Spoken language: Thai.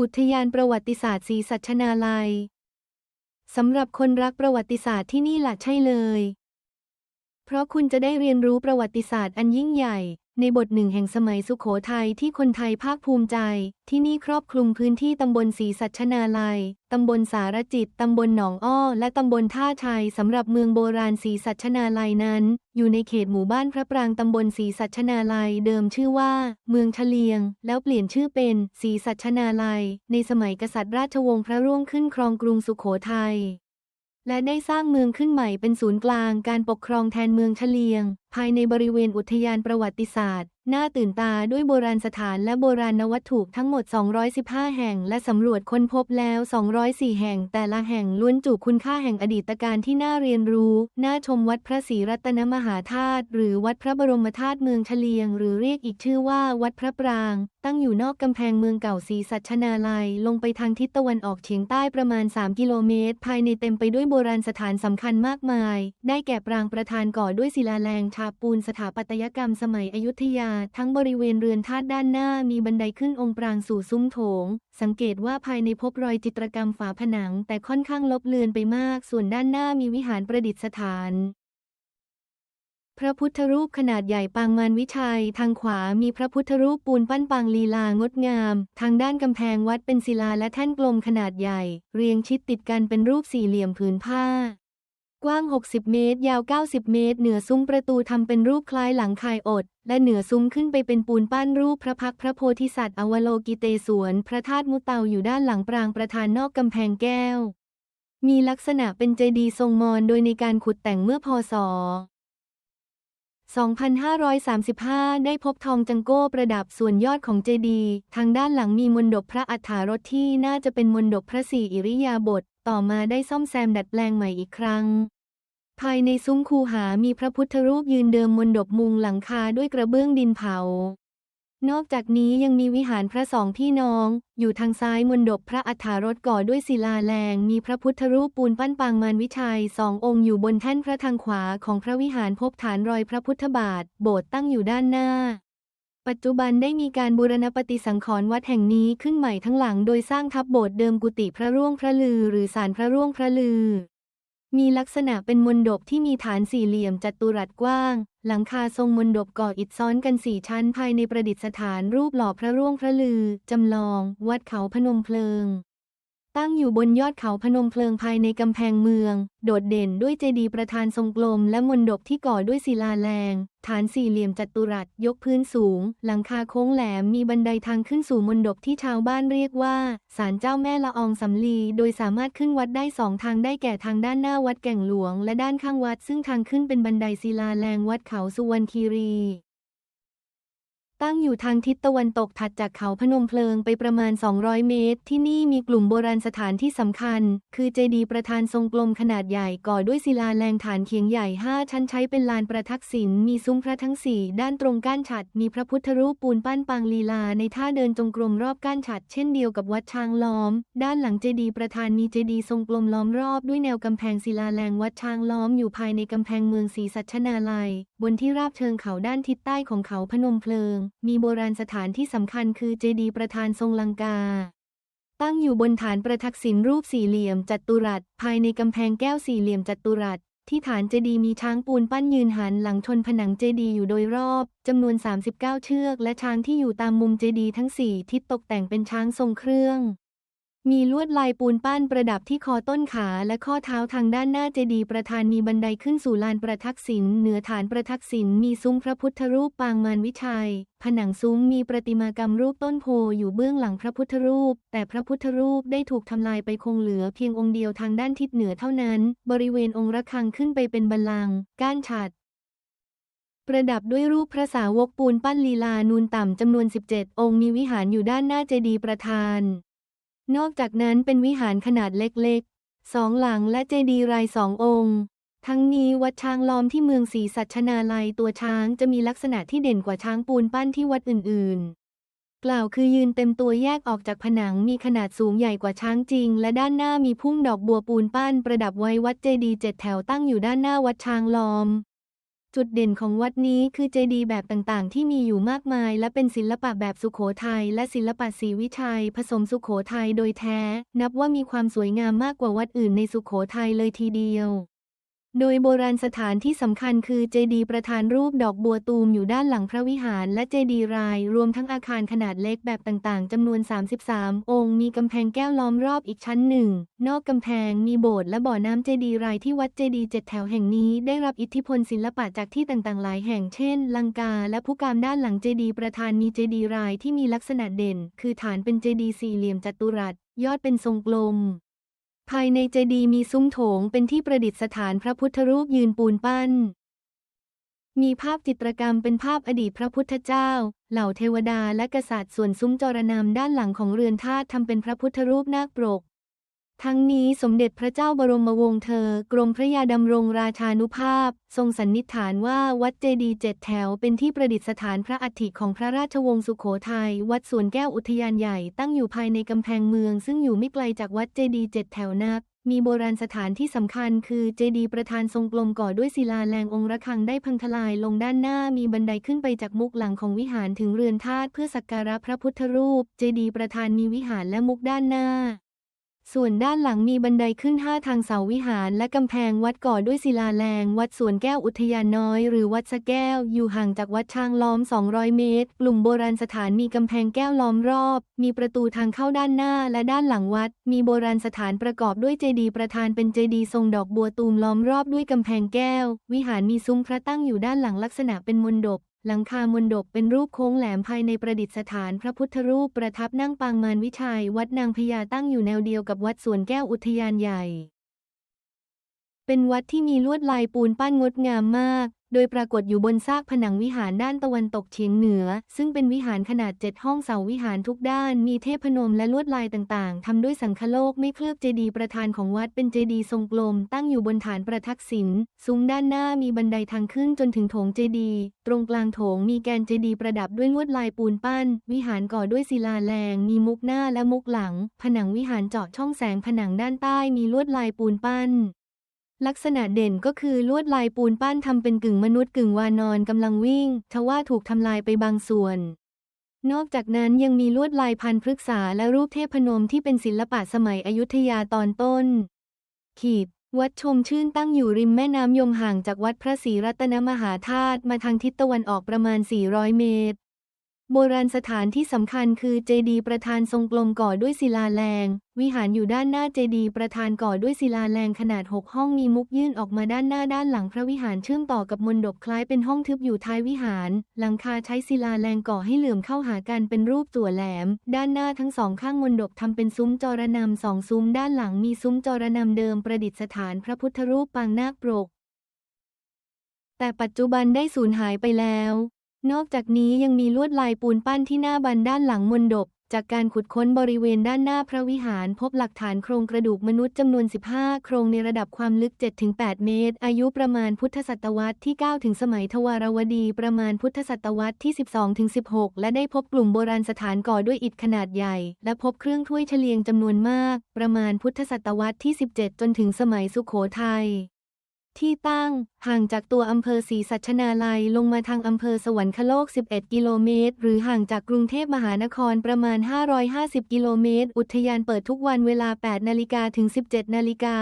อุทยานประวัติศาสตร์ศรีสัชนาลัย สำหรับคนรักประวัติศาสตร์ที่นี่หละใช่เลย เพราะคุณจะได้เรียนรู้ประวัติศาสตร์อันยิ่งใหญ่ ในบทหนึ่งแห่งสมัยสุขโขทัยที่คนไทยภาคภูมิใจ ที่นี่ครอบคลุมพื้นที่ตำบลศรีสัชนาลัย ตำบลสารจิต ตำบลหนองอ้อ และตำบลท่าชัยสำหรับเมืองโบราณศรีสัชนาลัยนั้น อยู่ในเขตหมู่บ้านพระปรางตำบลศรีสัชนาลัยเดิมชื่อว่า เมืองทะเลียง แล้วเปลี่ยนชื่อเป็นศรีสัชนาลัย ในสมัยกษัตริย์ราชวงศ์พระร่วงขึ้นครองกรุงสุขโขทัยและได้สร้างเมืองขึ้นใหม่เป็นศูนย์กลางการปกครองแทนเมืองเฉลียง ภายในบริเวณอุทยานประวัติศาสตร์ น่าตื่นตาด้วยโบราณสถานและโบราณวัตถุทั้งหมด 215 แห่ง และสำรวจค้นพบแล้ว 204 แห่ง แต่ละแห่งล้วนจุคุณค่าแห่งอดีตการที่น่าเรียนรู้ น่าชมวัดพระศรีรัตนมหาธาตุหรือวัดพระบรมธาตุเมืองเฉลียง หรือเรียกอีกชื่อว่าวัดพระปราง ตั้งอยู่นอกกำแพงเมืองเก่าศรีสัชนาลัย ลงไปทางทิศตะวันออกเฉียงใต้ประมาณ 3 กิโลเมตร ภายในเต็มไปด้วยโบราณสถานสำคัญมากมาย ได้แก่ปรางประธานก่อด้วยศิลาแรงฉาบปูนสถาปัตยกรรมสมัยอยุธยา ทั้งบริเวณเรือนธาตุด้านหน้ามีบันไดขึ้นองค์ปรางสู่ซุ้มโถง สังเกตว่าภายในพบรอยจิตรกรรมฝาผนัง แต่ค่อนข้างลบเลือนไปมาก ส่วนด้านหน้ามีวิหารประดิษฐาน พระพุทธรูปขนาดใหญ่ปางมารวิชัย ทางขวามีพระพุทธรูปปูนปั้นปางลีลางดงาม ทางด้านกำแพงวัดเป็นศิลาและแท่นกลมขนาดใหญ่ เรียงชิดติดกันเป็นรูปสี่เหลี่ยมผืนผ้า กว้าง 60 เมตร ยาว 90 เมตร เหนือซุ้มประตูทำเป็นรูปคล้ายหลังคายอด และเหนือซุ้มขึ้นไปเป็นปูนปั้นรูปพระพักพระโพธิสัตว์อวโลกิเตศวน พระธาตุมุเตาอยู่ด้านหลังปรางประธานนอกกำแพงแก้ว มีลักษณะเป็นเจดีย์ทรงมอญโดยในการขุดแต่งเมื่อพศ2535 ได้พบทองจังโก้ประดับส่วนยอดของเจดีย์ทางด้านหลังมีมนดบพระอัฏฐารถที่น่าจะเป็นมนดบพระสี่อิริยาบถต่อมาได้ซ่อมแซมดัดแปลงใหม่อีกครั้ง ภายในซุ้มคูหามีพระพุทธรูปยืนเดิมมนดบมุงหลังคาด้วยกระเบื้องดินเผา นอกจากนี้ยังมีวิหารพระสองพี่น้อง อยู่ทางซ้ายมนดบพระอัฏฐารถก่อด้วยศิลาแรงมีพระพุทธรูปปูนปั้นปางมารวิชัยสององค์อยู่บนแท่นพระทางขวาของพระวิหารพบฐานรอยพระพุทธบาท โบสถ์ตั้งอยู่ด้านหน้าปัจจุบันได้มีการบูรณปฏิสังขรณ์วัดแห่งนี้ขึ้นใหม่ทั้งหลังโดยสร้างทับโบสถ์เดิมกุฏิพระร่วงพระลือ หรือศาลพระร่วงพระลือ มีลักษณะเป็นมนดบที่มีฐานสี่เหลี่ยมจัตุรัสกว้าง หลังคาทรงมนดบก่ออิฐซ้อนกันสี่ชั้นภายในประดิษฐานรูปหล่อพระร่วงพระลือ จำลอง วัดเขาพนมเพลิง ตั้งอยู่บนยอดเขาพนมเพลิงภายในกำแพงเมือง โดดเด่นด้วยเจดีย์ประธานทรงกลม และมนดบที่ก่อด้วยศิลาแรง ฐานสี่เหลี่ยมจัตุรัสยกพื้นสูง หลังคาโค้งแหลมมีบันไดทางขึ้นสู่มนดบที่ชาวบ้านเรียกว่าศาลเจ้าแม่ละอองสำลี โดยสามารถขึ้นวัดได้สองทางได้แก่ทางด้านหน้าวัดแก่งหลวง และด้านข้างวัดซึ่งทางขึ้นเป็นบันไดศิลาแรงวัดเขาสุวรรณคีรี ตั้งอยู่ทางทิศตะวันตกถัดจากเขาพนมเพลิงไปประมาณ 200 เมตร ที่นี่มีกลุ่มโบราณสถานที่สำคัญ คือเจดีย์ประธานทรงกลมขนาดใหญ่ก่อด้วยศิลาแรงฐานเขียงใหญ่ 5 ชั้นใช้เป็นลานประทักษิณ มีซุ้มพระทั้ง 4 ด้านตรงก้านฉัด มีพระพุทธรูปปูนปั้นปางลีลา ในท่าเดินจงกรมรอบก้านฉัด เช่นเดียวกับวัดช้างล้อม ด้านหลังเจดีย์ประธานมีเจดีย์ทรงกลมล้อมรอบด้วยแนวกำแพงศิลาแรงวัดช้างล้อมอยู่ภายในกำแพงเมืองศรีสัชนาลัย บนที่ราบเชิงเขาด้านทิศใต้ของเขาพนมเพลิงมีโบราณสถานที่สำคัญคือเจดีย์ประธานทรงลังกา ตั้งอยู่บนฐานประทักษิณรูปสี่เหลี่ยมจัตุรัส ภายในกำแพงแก้วสี่เหลี่ยมจัตุรัส ที่ฐานเจดีย์มีช้างปูนปั้นยืนหันหลังชนผนังเจดีย์อยู่โดยรอบจำนวน 39 เชือก และช้างที่อยู่ตามมุมเจดีย์ทั้ง 4 ทิศตกแต่งเป็นช้างทรงเครื่อง มีลวดลายปูนปั้นประดับที่คอต้นขาและข้อเท้าทางด้านหน้าเจดีย์ประธานมีบันไดขึ้นสู่ลานประทักษิณเหนือฐานประทักษิณมีซุ้มพระพุทธรูปปางมารวิชัย ผนังซุ้มมีประติมากรรมรูปต้นโพอยู่เบื้องหลังพระพุทธรูป แต่พระพุทธรูปได้ถูกทำลายไปคงเหลือเพียงองค์เดียวทางด้านทิศเหนือเท่านั้น บริเวณองค์ระฆังขึ้นไปเป็นบัลลังก์ก้านฉัดประดับด้วยรูปพระสาวกปูนปั้นลีลานูนต่ำจำนวน 17 องค์มีวิหารอยู่ด้านหน้าเจดีย์ประธาน นอกจากนั้นเป็นวิหารขนาดเล็กๆ สองหลังและเจดีย์รายสององค์ ทั้งนี้วัดช้างล้อมที่เมืองศรีสัชนาลัยตัวช้างจะมีลักษณะที่เด่นกว่าช้างปูนปั้นที่วัดอื่นๆ กล่าวคือยืนเต็มตัวแยกออกจากผนังมีขนาดสูงใหญ่กว่าช้างจริง และด้านหน้ามีพุ่มดอกบัวปูนปั้น ประดับไว้วัดเจดีย์เจ็ดแถวตั้งอยู่ด้านหน้าวัดช้างล้อม จุดเด่นของวัดนี้คือเจดีย์แบบต่างๆ ที่มีอยู่มากมาย และเป็นศิลปะแบบสุโขทัยและศิลปะศรีวิชัย ผสมสุโขทัยโดยแท้ นับว่ามีความสวยงามมากกว่าวัดอื่นในสุโขทัยเลยทีเดียว โดยโบราณสถานที่สำคัญคือเจดีย์ประธานรูปดอกบัวตูมอยู่ด้านหลังพระวิหารและเจดีย์ราย รวมทั้งอาคารขนาดเล็กแบบต่างๆจำนวน 33 องค์ มีกำแพงแก้วล้อมรอบอีกชั้นหนึ่ง นอกกำแพงมีโบสถ์และบ่อน้ำเจดีย์รายที่วัดเจดีย์เจ็ดแถวแห่งนี้ ได้รับอิทธิพลศิลปะจากที่ต่างๆ หลายแห่งเช่น ลังกา และผู้กามด้านหลังเจดีย์ประธานมีเจดีย์รายที่มีลักษณะเด่น คือฐานเป็นเจดีย์สี่เหลี่ยมจัตุรัสยอดเป็นทรงกลม ภายในเจดีย์มีซุ้มโถงเป็นที่ประดิษฐานพระพุทธรูปยืนปูนปั้น มีภาพจิตรกรรมเป็นภาพอดีตพระพุทธเจ้า เหล่าเทวดาและกษัตริย์ส่วนซุ้มจรนามด้านหลังของเรือนธาตุทำเป็นพระพุทธรูปนาคปรก ทั้งนี้สมเด็จพระเจ้าบรมวงศ์เธอ กรมพระยาดำรงราชานุภาพ ทรงสันนิษฐานว่าวัดเจดีเจ็ดแถวเป็นที่ประดิษฐานพระอัฐิของพระราชวงศ์สุโขทัยวัดสวนแก้วอุทยานใหญ่ตั้งอยู่ภายในกำแพงเมือง ซึ่งอยู่ไม่ไกลจากวัดเจดีเจ็ดแถวนัก มีโบราณสถานที่สำคัญคือเจดีประธานทรงกลมก่อด้วยศิลาแรงองค์ระฆังได้พังทลายลงด้านหน้ามีบันไดขึ้นไปจากมุกหลังของวิหารถึงเรือนธาตุเพื่อสักการะพระพุทธรูป เจดีประธานมีวิหารและมุกด้านหน้า ส่วนด้านหลังมีบันไดขึ้นห้าทางเสาวิหาร และกำแพงวัดก่อด้วยศิลาแรง วัดสวนแก้วอุทยานน้อย หรือวัดสะแก้ว อยู่ห่างจากวัดช้างล้อม 200 เมตร กลุ่มโบราณสถานมีกำแพงแก้วล้อมรอบ มีประตูทางเข้าด้านหน้าและด้านหลังวัด มีโบราณสถานประกอบด้วยเจดีย์ประธานเป็นเจดีย์ทรงดอกบัวตูมล้อมรอบด้วยกำแพงแก้ว วิหารมีซุ้มพระตั้งอยู่ด้านหลังลักษณะเป็นมณฑป หลังคามนดบเป็นรูปโค้งแหลมภายในประดิษฐาน พระพุทธรูปประทับนั่งปางมารวิชัย วัดนางพญาตั้งอยู่แนวเดียวกับวัดสวนแก้วอุทยานใหญ่ เป็นวัดที่มีลวดลายปูนปั้นงดงามมากโดยปรากฏอยู่บนซากผนังวิหารด้านตะวันตกเฉียงเหนือ ซึ่งเป็นวิหารขนาดเจ็ดห้องเสาวิหารทุกด้าน มีเทพนมและลวดลายต่างๆ ทำด้วยสังคโลกไม่เคลือบเจดีย์ประธานของวัดเป็นเจดีย์ทรงกลม ตั้งอยู่บนฐานประทักษิณซุ้มด้านหน้ามีบันไดทางขึ้นจนถึงโถงเจดีย์ตรงกลางโถงมีแกนเจดีย์ประดับด้วยลวดลายปูนปั้น วิหารก่อด้วยศิลาแรงมีมุกหน้าและมุกหลัง ผนังวิหารเจาะช่องแสงผนังด้านใต้มีลวดลายปูนปั้น ลักษณะเด่นก็คือลวดลายปูนปั้นทำเป็นกึ่งมนุษย์กึ่งวานอนกำลังวิ่ง ทว่าถูกทำลายไปบางส่วน นอกจากนั้นยังมีลวดลายพันพฤกษาและรูปเทพนมที่เป็นศิลปะสมัยอยุธยาตอนต้น ขีด วัดชมชื่นตั้งอยู่ริมแม่น้ำยมห่างจากวัดพระศรีรัตนมหาธาตุมาทางทิศตะวันออกประมาณ 400 เมตร โบราณสถานที่สำคัญคือเจดีย์ประธานทรงกลมก่อด้วยศิลาแรง วิหารอยู่ด้านหน้าเจดีย์ประธานก่อด้วยศิลาแรงขนาด 6 ห้องมีมุกยื่นออกมาด้านหน้าด้านหลังพระวิหารเชื่อมต่อกับมณฑปคล้ายเป็นห้องทึบอยู่ท้ายวิหาร หลังคาใช้ศิลาแรงก่อให้เหลื่อมเข้าหากันเป็นรูปจั่วแหลม ด้านหน้าทั้งสองข้างมณฑปทำเป็นซุ้มจรนำสองซุ้มด้านหลังมีซุ้มจรนำเดิมประดิษฐานพระพุทธรูปปางนาคปรกแต่ปัจจุบันได้สูญหายไปแล้ว นอกจากนี้ยังมีลวดลายปูนปั้นที่หน้าบันด้านหลังมณฑปจากการขุดค้นบริเวณด้านหน้าพระวิหารพบหลักฐานโครงกระดูกมนุษย์จำนวน 15 โครงในระดับความลึก 7-8 เมตร อายุประมาณพุทธศตวรรษที่ 9 ถึงสมัยทวารวดี ประมาณพุทธศตวรรษที่ 12 ถึง 16 และได้พบกลุ่มโบราณสถานก่อด้วยอิฐขนาดใหญ่ และพบเครื่องถ้วยเฉลียงจำนวนมาก ประมาณพุทธศตวรรษที่ 17 จนถึงสมัยสุโขทัย ที่ตั้ง ห่างจากตัวอำเภอศรีสัชนาลัยลงมาทางอำเภอสวรรคโลก 11 กิโลเมตร หรือห่างจากกรุงเทพมหานครประมาณ 550 กิโลเมตร อุทยานเปิดทุกวันเวลา 8 นาฬิกาถึง 17 นาฬิกา